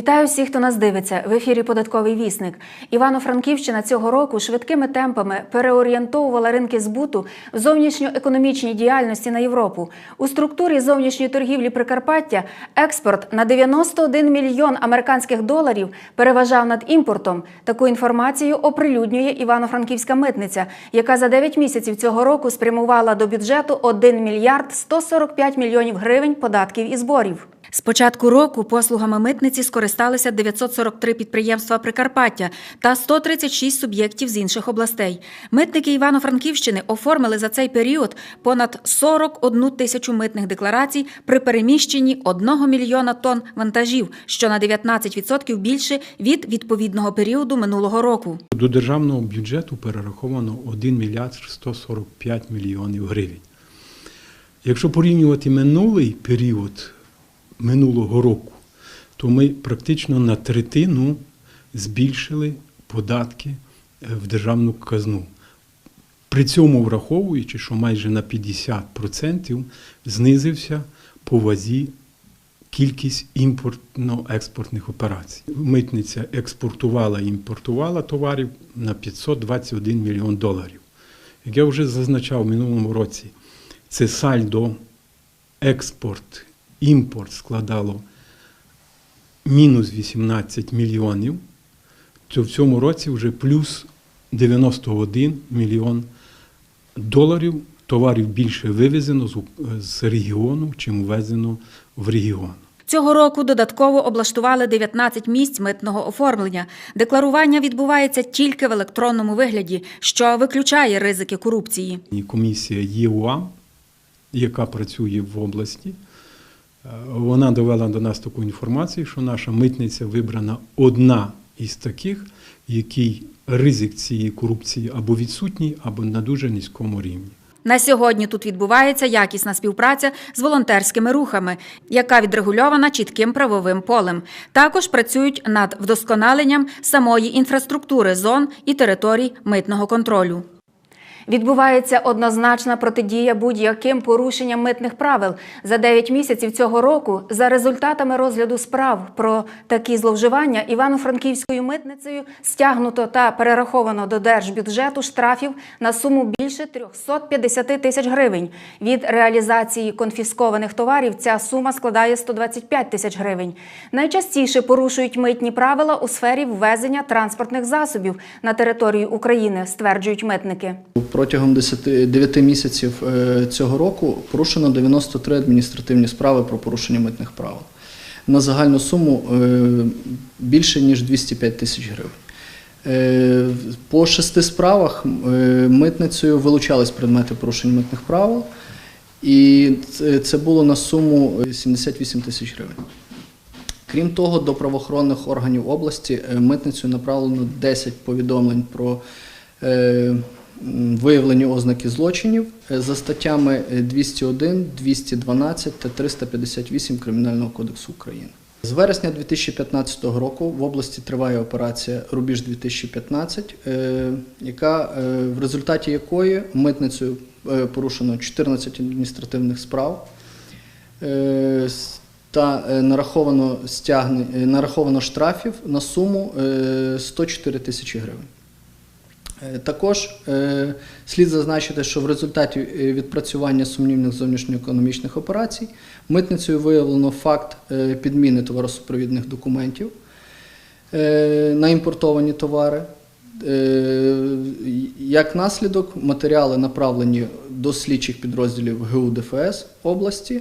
Вітаю всіх, хто нас дивиться. В ефірі Податковий вісник. Івано-Франківщина цього року швидкими темпами переорієнтовувала ринки збуту в зовнішньоекономічній діяльності на Європу. У структурі зовнішньої торгівлі Прикарпаття експорт на 91 мільйон американських доларів переважав над імпортом. Таку інформацію оприлюднює Івано-Франківська митниця, яка за 9 місяців цього року спрямувала до бюджету 1 мільярд 145 мільйонів гривень податків і зборів. З початку року послугами митниці скористалися 943 підприємства Прикарпаття та 136 суб'єктів з інших областей. Митники Івано-Франківщини оформили за цей період понад 41 тисячу митних декларацій при переміщенні 1 мільйона тонн вантажів, що на 19% більше від відповідного періоду минулого року. До державного бюджету перераховано 1 мільярд 145 мільйонів гривень. Якщо порівнювати минулий період минулого року, то ми практично на третину збільшили податки е, в державну казну. При цьому враховуючи, що майже на 50% знизився по вазі кількість імпортно-експортних операцій. Митниця експортувала і імпортувала товарів на 521 мільйон доларів. Як я вже зазначав в минулому році, це сальдо, експорт, імпорт складало мінус 18 мільйонів, то в цьому році вже плюс 91 мільйон доларів товарів більше вивезено з, регіону, чим ввезено в регіон. Цього року додатково облаштували 19 місць митного оформлення. Декларування відбувається тільки в електронному вигляді, що виключає ризики корупції. Комісія ЄУА, яка працює в області, вона довела до нас таку інформацію, що наша митниця вибрана одна із таких, який ризик цієї корупції або відсутній, або на дуже низькому рівні. На сьогодні тут відбувається якісна співпраця з волонтерськими рухами, яка відрегульована чітким правовим полем. Також працюють над вдосконаленням самої інфраструктури зон і територій митного контролю. Відбувається однозначна протидія будь-яким порушенням митних правил. За 9 місяців цього року, за результатами розгляду справ про такі зловживання, Івано-Франківською митницею стягнуто та перераховано до держбюджету штрафів на суму більше 350 тисяч гривень. Від реалізації конфіскованих товарів ця сума складає 125 тисяч гривень. Найчастіше порушують митні правила у сфері ввезення транспортних засобів на територію України, стверджують митники. Протягом 10, 9 місяців е, цього року порушено 93 адміністративні справи про порушення митних правил на загальну суму е, більше ніж 205 тисяч гривень. Е, По шести справах митницею вилучались предмети порушення митних правил, і це- було на суму 78 тисяч гривень. Крім того, до правоохоронних органів області митницею направлено 10 повідомлень про е, виявлені ознаки злочинів е, за статтями е, 201, 212 та 358 Кримінального кодексу України. З вересня 2015 року в області триває операція Рубіж 2015, е, яка, е, в результаті якої митницею е, порушено 14 адміністративних справ. Е, та е, нараховано стягне, е, нараховано штрафів на суму е, 104 тисячі гривень. Е, Також е, слід зазначити, що в результаті е, відпрацювання сумнівних зовнішньоекономічних операцій митницею виявлено факт підміни товаросупровідних документів на імпортовані товари. Як наслідок, матеріали направлені до слідчих підрозділів ГУ ДФС області.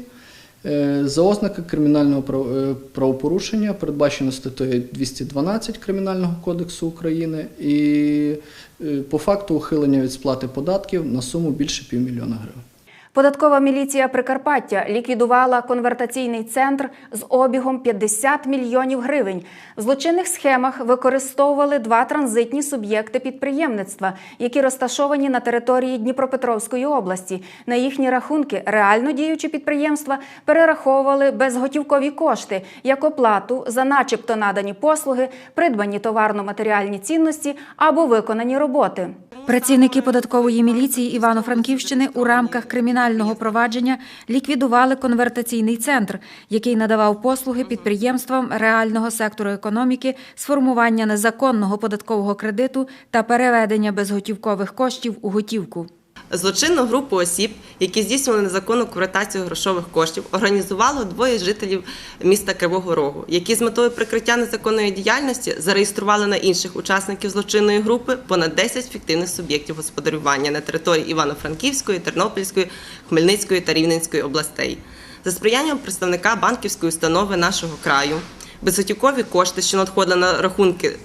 Е, За ознаки кримінального е, правопорушення передбачено статтею 212 Кримінального кодексу України і е, по факту ухилення від сплати податків на суму більше півмільйона гривень. Податкова міліція Прикарпаття ліквідувала конвертаційний центр з обігом 50 мільйонів гривень. В злочинних схемах використовували два транзитні суб'єкти підприємництва, які розташовані на території Дніпропетровської області. На їхні рахунки реально діючі підприємства перераховували безготівкові кошти як оплату за начебто надані послуги, придбані товарно-матеріальні цінності або виконані роботи. Працівники податкової міліції Івано-Франківщини у рамках кримінального кримінального провадження ліквідували конвертаційний центр, який надавав послуги підприємствам реального сектору економіки з формування незаконного податкового кредиту та переведення безготівкових коштів у готівку. Злочинну групу осіб, які здійснювали незаконну конвертацію грошових коштів, організувало двоє жителів міста Кривого Рогу, які з метою прикриття незаконної діяльності зареєстрували на інших учасників злочинної групи понад 10 фіктивних суб'єктів господарювання на території Івано-Франківської, Тернопільської, Хмельницької та Рівненської областей. За сприянням представника банківської установи нашого краю безготівкові кошти, що надходили на рахунки.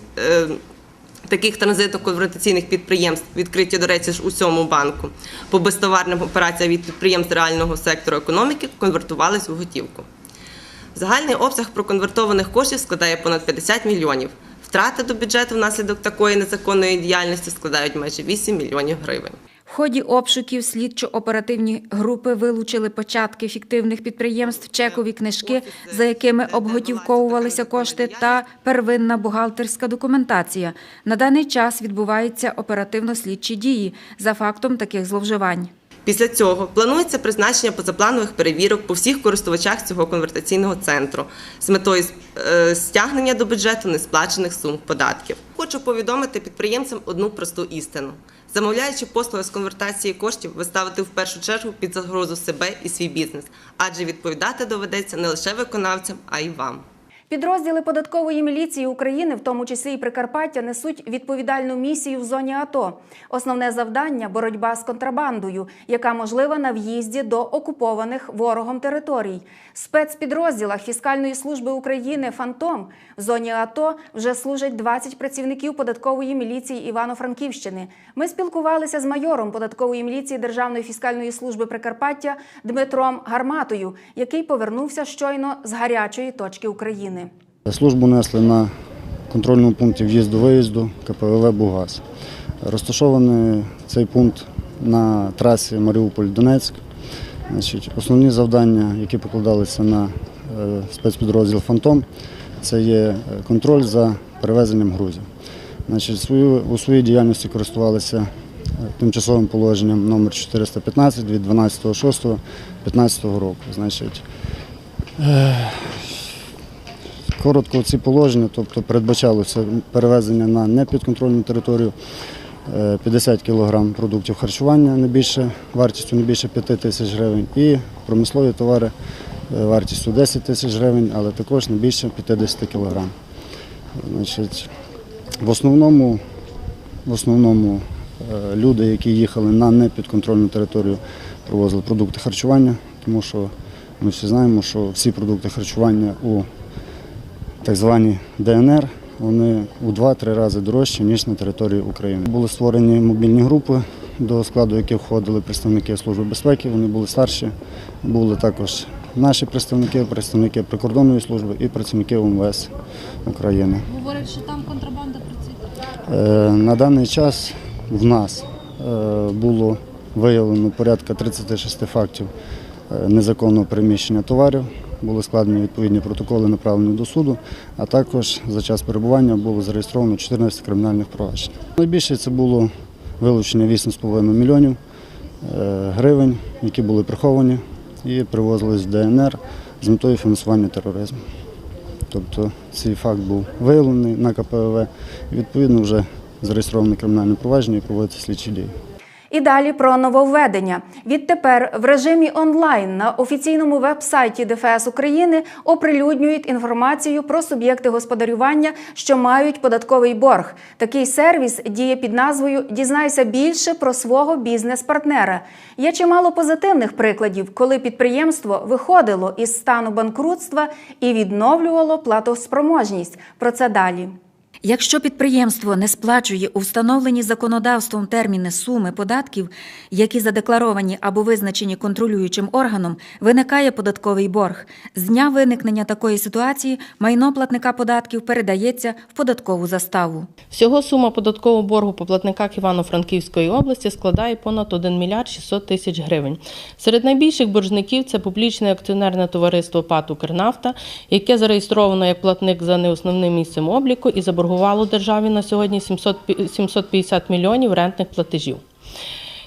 Таких транзитно-конвертаційних підприємств, відкриті, до речі, ж у цьому банку, по безтоварним операціям від підприємств реального сектору економіки конвертувались у готівку. Загальний обсяг проконвертованих коштів складає понад 50 мільйонів. Втрати до бюджету внаслідок такої незаконної діяльності складають майже 8 мільйонів гривень. Ході обшуків слідчо-оперативні групи вилучили початки фіктивних підприємств, чекові книжки, за якими обготівковувалися кошти, та первинна бухгалтерська документація. На даний час відбуваються оперативно-слідчі дії за фактом таких зловживань. Після цього планується призначення позапланових перевірок по всіх користувачах цього конвертаційного центру з метою е, стягнення до бюджету несплачених сум податків. Хочу повідомити підприємцям одну просту істину. Замовляючи послуги з конвертації коштів, ви ставите в першу чергу під загрозу себе і свій бізнес, адже відповідати доведеться не лише виконавцям, а й вам. Підрозділи податкової міліції України, в тому числі і Прикарпаття, несуть відповідальну місію в зоні АТО. Основне завдання боротьба з контрабандою, яка можлива на в'їзді до окупованих ворогом територій. В спецпідрозділах фіскальної служби України Фантом в зоні АТО вже служать 20 працівників податкової міліції Івано-Франківщини. Ми спілкувалися з майором податкової міліції Державної фіскальної служби Прикарпаття Дмитром Гарматою, який повернувся щойно з гарячої точки України. Службу несли на контрольному пункті в'їзду-виїзду КПВВ «Бугаз». Розташований цей пункт на трасі Маріуполь-Донецьк. Основні завдання, які покладалися на е, спецпідрозділ Фантом, це є е, контроль за перевезенням грузів. У своїй діяльності користувалися е, тимчасовим положенням номер 415 від 12.06.15 року. Коротко ці положення, тобто передбачалося перевезення на непідконтрольну територію е, 50 кг продуктів харчування не більше, вартістю не більше 5 тисяч гривень і промислові товари е, вартістю 10 тисяч гривень, але також не більше 50 кг. Значить, в основному, в основному е, люди, які їхали на непідконтрольну територію, привозили продукти харчування, тому що ми всі знаємо, що всі продукти харчування у так звані ДНР, вони у 2-3 рази дорожчі, ніж на території України. Були створені мобільні групи, до складу яких входили представники Служби безпеки, вони були старші, були також наші представники, представники прикордонної служби і працівники УМВС України. Говорять, що там контрабанда працює. Е, На даний час в нас е, було виявлено порядка 36 фактів е, незаконного переміщення товарів. Були складені відповідні протоколи, направлені до суду, а також за час перебування було зареєстровано 14 кримінальних проваджень. Найбільше це було вилучення 8,5 мільйонів е, гривень, які були приховані і привозились в ДНР з метою фінансування тероризму. Тобто цей факт був виявлений на КПВВ і відповідно вже зареєстроване кримінальне провадження і проводиться слідчі дії. І далі про нововведення. Відтепер в режимі онлайн на офіційному веб-сайті ДФС України оприлюднюють інформацію про суб'єкти господарювання, що мають податковий борг. Такий сервіс діє під назвою Дізнайся більше про свого бізнес-партнера. Є чимало позитивних прикладів, коли підприємство виходило із стану банкрутства і відновлювало платоспроможність. Про це далі. Якщо підприємство не сплачує у встановлені законодавством терміни суми податків, які задекларовані або визначені контролюючим органом, виникає податковий борг. З дня виникнення такої ситуації майно платника податків передається в податкову заставу. Всього сума податкового боргу по платниках Івано-Франківської області складає понад 1 мільярд 600 тисяч гривень. Серед найбільших боржників це публічне акціонерне товариство ПАТ «Укрнафта», яке зареєстровано як платник за неосновним місцем обліку і заборгувало державі на сьогодні 700 пі- 750 мільйонів рентних платежів.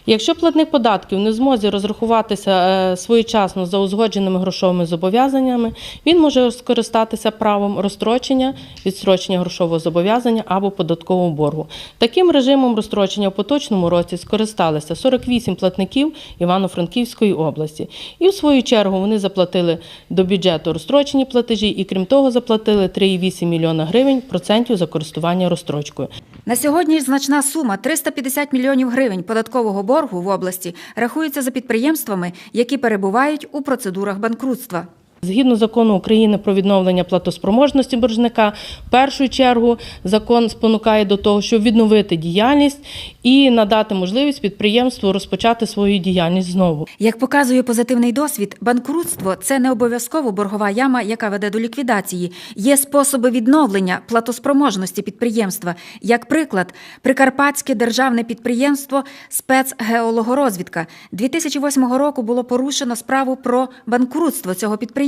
Якщо платник податків не в змозі розрахуватися е, своєчасно за узгодженими грошовими зобов'язаннями, він може скористатися правом розстрочення, відстрочення грошового зобов'язання або податкового боргу. Таким режимом розстрочення в поточному році скористалися 48 платників Івано-Франківської області. І в свою чергу вони заплатили до бюджету розстрочені платежі і крім того заплатили 3,8 мільйона гривень процентів за користування розстрочкою. На сьогодні значна сума 350 мільйонів гривень податкового боргу в області рахується за підприємствами, які перебувають у процедурах банкрутства. Згідно закону України про відновлення платоспроможності боржника, в першу чергу закон спонукає до того, щоб відновити діяльність і надати можливість підприємству розпочати свою діяльність знову. Як показує позитивний досвід, банкрутство це не обов'язково боргова яма, яка веде до ліквідації. Є способи відновлення платоспроможності підприємства. Як приклад, Прикарпатське державне підприємство спецгеологорозвідка 2008 року було порушено справу про банкрутство цього підприємства.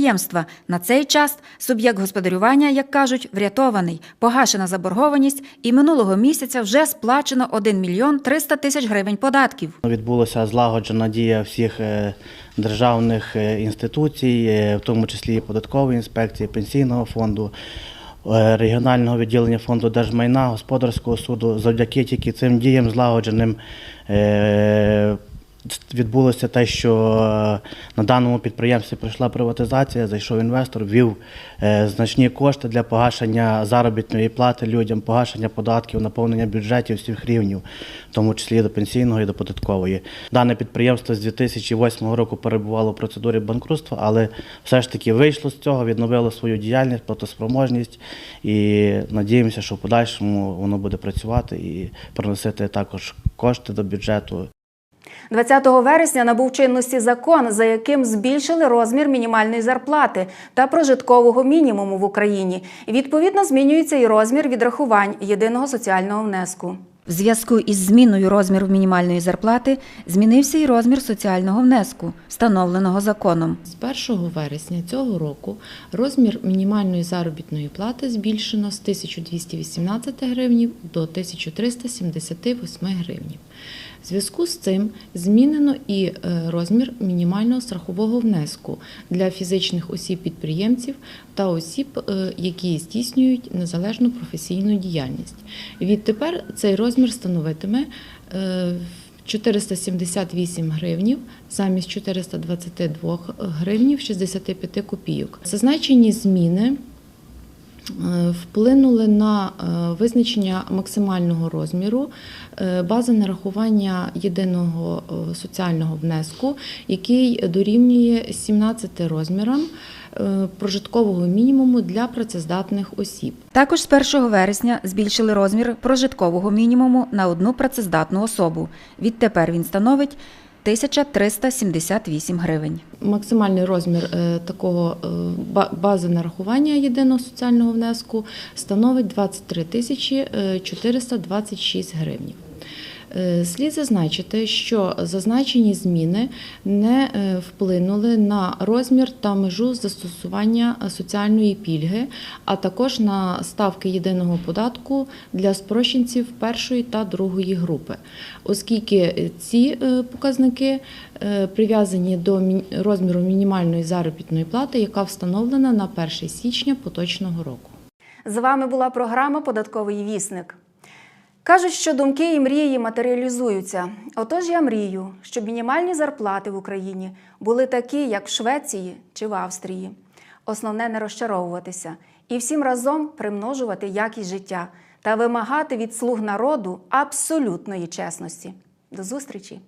На цей час суб'єкт господарювання, як кажуть, врятований, погашена заборгованість, і минулого місяця вже сплачено 1 мільйон 300 тисяч гривень податків. Відбулася злагоджена дія всіх е, державних е, інституцій, е, в тому числі податкової інспекції, пенсійного фонду, регіонального відділення фонду держмайна, господарського суду. Завдяки тільки цим діям злагодженим відбулося те, що е, на даному підприємстві пройшла приватизація, зайшов інвестор, ввів е, значні кошти для погашення заробітної плати людям, погашення податків, наповнення бюджетів всіх рівнів, в тому числі до пенсійного і до податкової. Дане підприємство з 2008 року перебувало в процедурі банкрутства, але все ж таки вийшло з цього, відновило свою діяльність, платоспроможність і надіємося, що в подальшому воно буде працювати і приносити також кошти до бюджету. 20 вересня набув чинності закон, за яким збільшили розмір мінімальної зарплати та прожиткового мінімуму в Україні. Відповідно, змінюється і розмір відрахувань єдиного соціального внеску. В зв'язку із зміною розміру мінімальної зарплати змінився і розмір соціального внеску, встановленого законом. З 1 вересня цього року розмір мінімальної заробітної плати збільшено з 1218 гривнів до 1378 гривнів. В зв'язку з цим змінено і е, розмір мінімального страхового внеску для фізичних осіб-підприємців та осіб, е, які здійснюють незалежну професійну діяльність. Відтепер цей розмір становитиме е, 478 гривнів замість 422 гривнів 65 копійок. Зазначені зміни е, вплинули на е, визначення максимального розміру е, бази нарахування єдиного е, соціального внеску, який дорівнює 17 розмірам е, прожиткового мінімуму для працездатних осіб. Також з 1 вересня збільшили розмір прожиткового мінімуму на одну працездатну особу. Відтепер він становить 1378 гривень. Максимальний розмір е, такого е, бази нарахування єдиного соціального внеску становить 23 тисячі е, 426 гривнів. Е, Слід зазначити, що зазначені зміни не е, вплинули на розмір та межу застосування соціальної пільги, а також на ставки єдиного податку для спрощенців першої та другої групи, оскільки ці е, показники прив'язані до розміру мінімальної заробітної плати, яка встановлена на 1 січня поточного року. З вами була програма Податковий вісник. Кажуть, що думки і мрії матеріалізуються. Отож я мрію, щоб мінімальні зарплати в Україні були такі, як в Швеції чи в Австрії. Основне не розчаровуватися і всім разом примножувати якість життя та вимагати від слуг народу абсолютної чесності. До зустрічі!